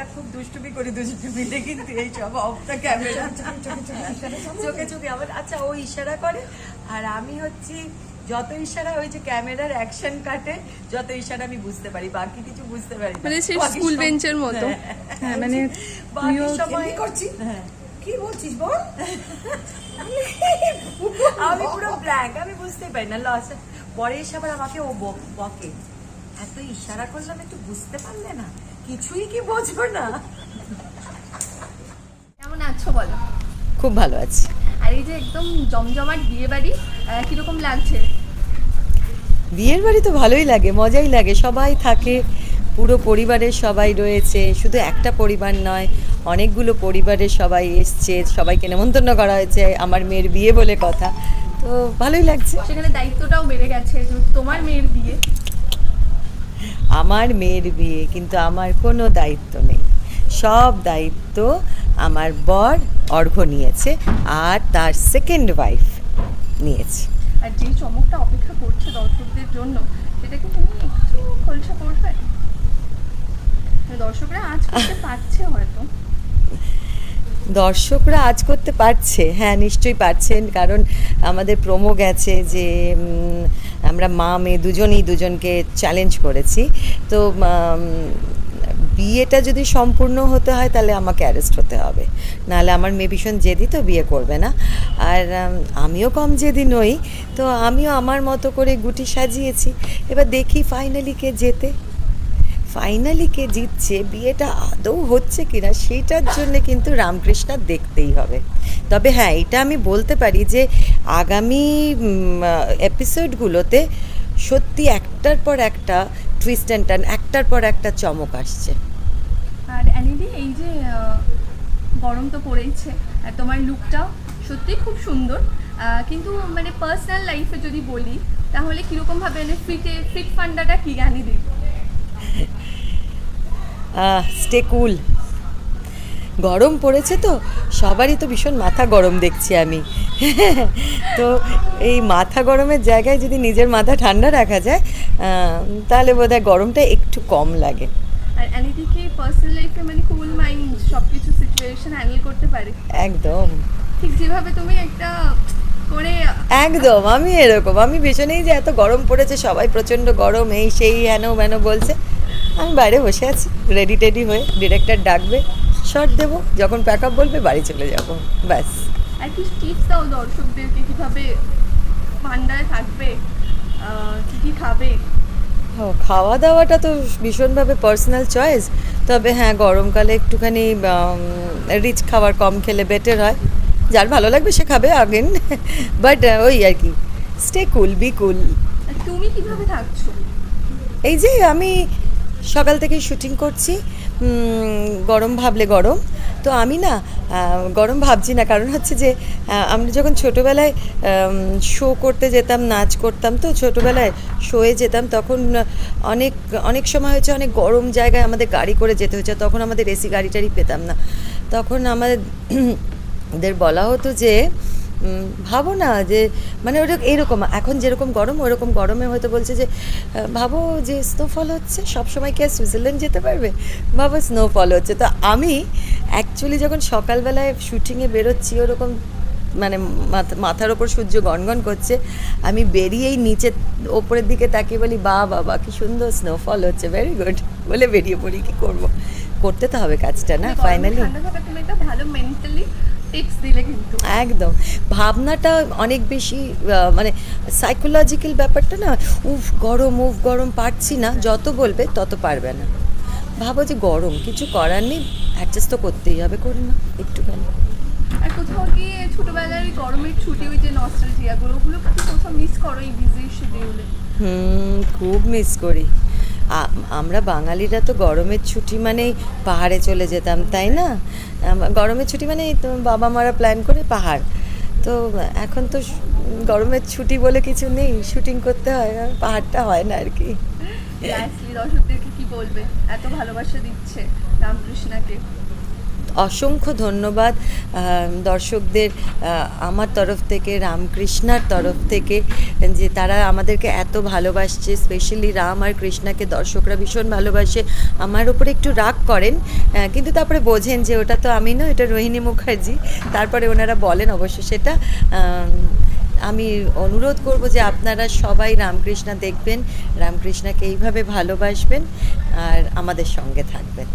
আমরা খুব দুষ্টুমি করি দুষ্টু মিলে কিন্তু এই সব অফ দ্য ক্যামেরা চোখে চোখে আবার আচ্ছা ও ইশারা করে আর আমি হচ্ছি যত ইশারা হয়েছে ক্যামেরার অ্যাকশন কাটে যত ইশারা আমি বুঝতে পারি বাকি কিছু বুঝতে পারি মানে সেই স্কুল বেঞ্চের মতো হ্যাঁ। হ্যাঁ মানে বাকি সময়? হ্যাঁ কি বলছিস বল আমি পুরো ব্ল্যাঙ্ক আমি বুঝতেই পারি না লস পরে এসে আবার আমাকে ও বকে এত ইশারা করলাম একটু বুঝতে পারলে না কিছুই কি বোঝো না। কেমন আছো বলো? খুব ভালো আছি। আর এই যে একদম জমজমাট বিয়ে বাড়ি কীরকম লাগছে? বিয়ের বাড়ি তো ভালোই লাগে মজাই লাগে। সবাই থাকে পুরো পরিবারের সবাই রয়েছে। শুধু একটা পরিবার নয় অনেকগুলো পরিবারের সবাই এসছে সবাইকে নেমন্তন্ন করা হয়েছে আমার মেয়ের বিয়ে বলে কথা। তো ভালোই লাগছে। সেখানে দায়িত্বটাও বেড়ে গেছে তোমার মেয়ের বিয়ে। আমার মেয়ের বিয়ে, কিন্তু আমার কোনো দায়িত্ব নেই। সব দায়িত্ব আমার বর অর্ঘ নিয়েছে আর তার সেকেন্ড ওয়াইফ নিয়েছে। আর যে চমকটা অপেক্ষা করছে দর্শকদের জন্য, সেটা কি তুমি একটু খোলসা করবে? দর্শকরা আজ পাচ্ছে হয়তো। দর্শকরা আজ করতে পারছে। হ্যাঁ নিশ্চয়ই পারছেন, কারণ আমাদের প্রোমো গেছে যে আমরা মা, মেয়ে দুজনেই দুজনকে চ্যালেঞ্জ করেছি। তো বিয়েটা যদি সম্পূর্ণ হতে হয়, তাহলে আমাকে অ্যারেস্ট হতে হবে। নাহলে আমার মেয়ে ভীষণ জেদি, তো বিয়ে করবে না। আর আমিও কম জেদি নই, তো আমিও আমার মতো করে গুটি সাজিয়েছি। এবার দেখি ফাইনালি কে যেতে ফাইনালি কে জিতছে, বিয়েটা আদৌ হচ্ছে কিনা, সেইটার জন্য কিন্তু রামকৃষ্ণ দেখতেই হবে। তবে হ্যাঁ এটা আমি বলতে পারি যে আগামী এপিসোডগুলোতে সত্যি একটার পর একটা টুইস্ট অ্যান্ড টার্ন একটার পর একটা চমক আসছে। আর অ্যানিদি, এই যে গরম তো পড়েইছে, আর তোমার লুকটাও সত্যি খুব সুন্দর। কিন্তু মানে পার্সোনাল লাইফে যদি বলি, তাহলে কীরকম ভাবে মানে ফিটে ফিট ফান্ডাটা কি জ্ঞানী দিই স্টে কুল গরম পড়েছে তো সবারই তো ভীষণ মাথা গরম দেখছি আমি। তো এই মাথা গরমের জায়গায় যদি নিজের মাথা ঠান্ডা রাখা যায় তাহলে বোধহয় গরমটা একটু কম লাগে। আর অ্যানিদি পার্সোনাল লাইফে মানে কুল মাইন্ড সব কিছু সিচুয়েশন হ্যান্ডেল করতে পারে? একদম। ঠিক যেভাবে তুমি একটা করে একদম আমি এরকম। আমি ভীষণই যে এত গরম পড়েছে সবাই প্রচণ্ড গরম এই সেই হেন ব্যানো বলছে। আমি বাইরে বসে আছি রেডি টেডি হয়ে ডিরেক্টর ডাকবে শর্ট দেবো যখন প্যাক আপ বলবে বাড়ি চলে যাব ব্যাস। আর কি টিপস দাও দর্শকদেরকে কীভাবে ঠান্ডায় থাকবে কি খাবে? খাওয়া দাওয়াটা তো ভীষণভাবে পার্সোনাল চয়েস তবে হ্যাঁ গরমকালে একটুখানি রিচ খাবার কম খেলে বেটার হয়। যার ভালো লাগবে সে খাবে আগেন বাট ওই আর কি স্টে কুল বি কুল তুমি কীভাবে থাকছো? এই যে আমি সকাল থেকেই শুটিং করছি। গরম ভাবলে গরম। তো আমি না গরম ভাবছি না। কারণ হচ্ছে যে আমরা যখন ছোটোবেলায় শো করতে যেতাম, নাচ করতাম, তো ছোটোবেলায় শোয়ে যেতাম, তখন অনেক অনেক সময় হচ্ছে অনেক গরম জায়গায় আমাদের গাড়ি করে যেতে হচ্ছে। তখন আমাদের এসি গাড়ি টাড়ি পেতাম না। তখন আমাদের বলা হতো যে ভাবো না যে মানে ওটা এরকম এখন যেরকম গরম ওরকম গরমে হয়তো বলছে যে ভাবো যে স্নোফল হচ্ছে সব সময় কি আর সুইজারল্যান্ড যেতে পারবে? ভাবো স্নোফল হচ্ছে। তো আমি অ্যাকচুয়ালি যখন সকালবেলায় শুটিংয়ে বেরোচ্ছি ওরকম মানে মাথা- মাথার ওপর সূর্য গনগন করছে আমি বেরিয়েই নিচে ওপরের দিকে তাকিয়ে বলি বা বাবা কি সুন্দর স্নোফল হচ্ছে ভেরি গুড বলে বেরিয়ে পড়ি কি করব? করতে তো হবে কাজটা না? মানে ফাইনালি একটা ভালো মেন্টালি টিপস দিলে কিন্তু। একদম। ভাবনাটা অনেক বেশি মানে সাইকোলজিক্যাল ব্যাপারটা না উফ গরম উফ গরম পারছি না যত বলবে তত পারবে না। ভাবো যে গরম কিছু করার নেই অ্যাডজাস্ট তো করতেই হবে করে না একটুখানি। আর কোথাও গিয়ে ছোটবেলার গরমের ছুটি ওই যে নস্টালজিয়াগুলো ওগুলো কোথাও মিস করো এই বিজি শিডিউলে হুম খুব মিস করি। আমরা বাঙালিরা তো গরমের ছুটি মানেই পাহাড়ে চলে যেতাম, তাই না? গরমের ছুটি মানে বাবা মারা প্ল্যান করে পাহাড়। তো এখন তো গরমের ছুটি বলে কিছু নেই শুটিং করতে হয়, আর পাহাড়টা হয় না আর কি। দর্শকদেরকে কি বলবে? এত ভালোবাসা দিচ্ছে রামকৃষ্ণাকে। অসংখ্য ধন্যবাদ দর্শকদের আমার তরফ থেকে, রামকৃষ্ণার তরফ থেকে, যে তারা আমাদেরকে এত ভালোবাসছে স্পেশালি রাম আর কৃষ্ণাকে দর্শকরা ভীষণ ভালোবাসে, আমার উপরে একটু রাগ করেন কিন্তু তারপরে বোঝেন যে ওটা তো আমি না এটা রোহিণী মুখার্জি, তারপরে ওনারা বলেন অবশ্য সেটা আমি অনুরোধ করব যে আপনারা সবাই রামকৃষ্ণা দেখবেন, রামকৃষ্ণাকে এইভাবে ভালোবাসবেন, আর আমাদের সঙ্গে থাকবেন।